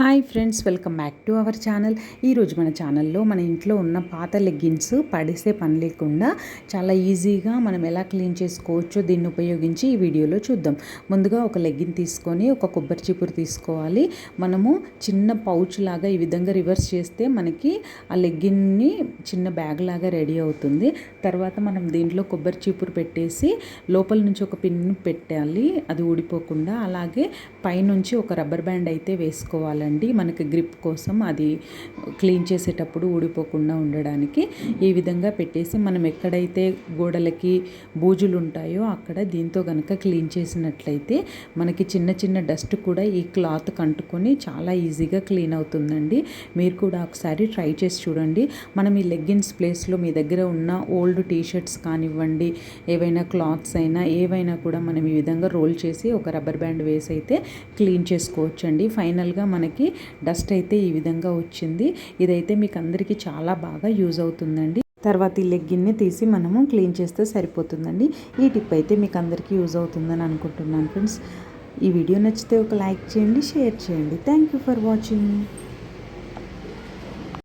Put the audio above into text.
Hi friends welcome back to our channel. ఈరోజు మన ఛానల్లో మన ఇంట్లో ఉన్న పాత లెగ్గిన్స్ పడేసే పని లేకుండా చాలా ఈజీగా మనం ఎలా క్లీన్ చేసుకోవచ్చో దీన్ని ఉపయోగించి ఈ వీడియోలో చూద్దాం. ముందుగా ఒక లెగ్గిన్ తీసుకొని ఒక కొబ్బరి చిపురు తీసుకోవాలి. మనము చిన్న పౌచ్ లాగా ఈ విధంగా రివర్స్ చేస్తే మనకి ఆ లెగ్గిన్ని చిన్న బ్యాగ్ లాగా రెడీ అవుతుంది. తర్వాత మనం దీంట్లో కొబ్బరి చిపురు పెట్టేసి లోపల నుంచి ఒక పిన్ పెట్టాలి. అది ఊడిపోకుండా అలాగే పైనుంచి ఒక రబ్బర్ బ్యాండ్ అయితే వేసుకోవాలండి. మనకి గ్రిప్ కోసం అది క్లీన్ చేసేటప్పుడు ఊడిపోకుండా ఉండడానికి ఈ విధంగా పెట్టేసి మనం ఎక్కడైతే గోడలకి బూజులు ఉంటాయో అక్కడ దీంతో కనుక క్లీన్ చేసినట్లయితే మనకి చిన్న చిన్న డస్ట్ కూడా ఈ క్లాత్ కంటుకొని చాలా ఈజీగా క్లీన్ అవుతుందండి. మీరు కూడా ఒకసారి ట్రై చేసి చూడండి. మనం ఈ లెగ్గిన్స్ ప్లేస్లో మీ దగ్గర ఉన్న ఓల్డ్ టీషర్ట్స్ కానివ్వండి ఏవైనా క్లాత్స్ అయినా ఏవైనా కూడా మనం ఈ విధంగా రోల్ చేసి ఒక రబ్బర్ బ్యాండ్ వేసి అయితే క్లీన్ చేసుకోవచ్చండి. ఫైనల్గా మనకి డస్ట్ అయితే ఈ విధంగా వచ్చింది. ఇదైతే మీకు అందరికీ చాలా బాగా యూజ్ అవుతుందండి. తర్వాత ఈ లెగ్గిన్ని తీసి మనము క్లీన్ చేస్తే సరిపోతుందండి. ఈ టిప్ అయితే మీకు అందరికీ యూజ్ అవుతుందని అనుకుంటున్నాను ఫ్రెండ్స్. ఈ వీడియో నచ్చితే ఒక లైక్ చేయండి షేర్ చేయండి. Thank you for watching.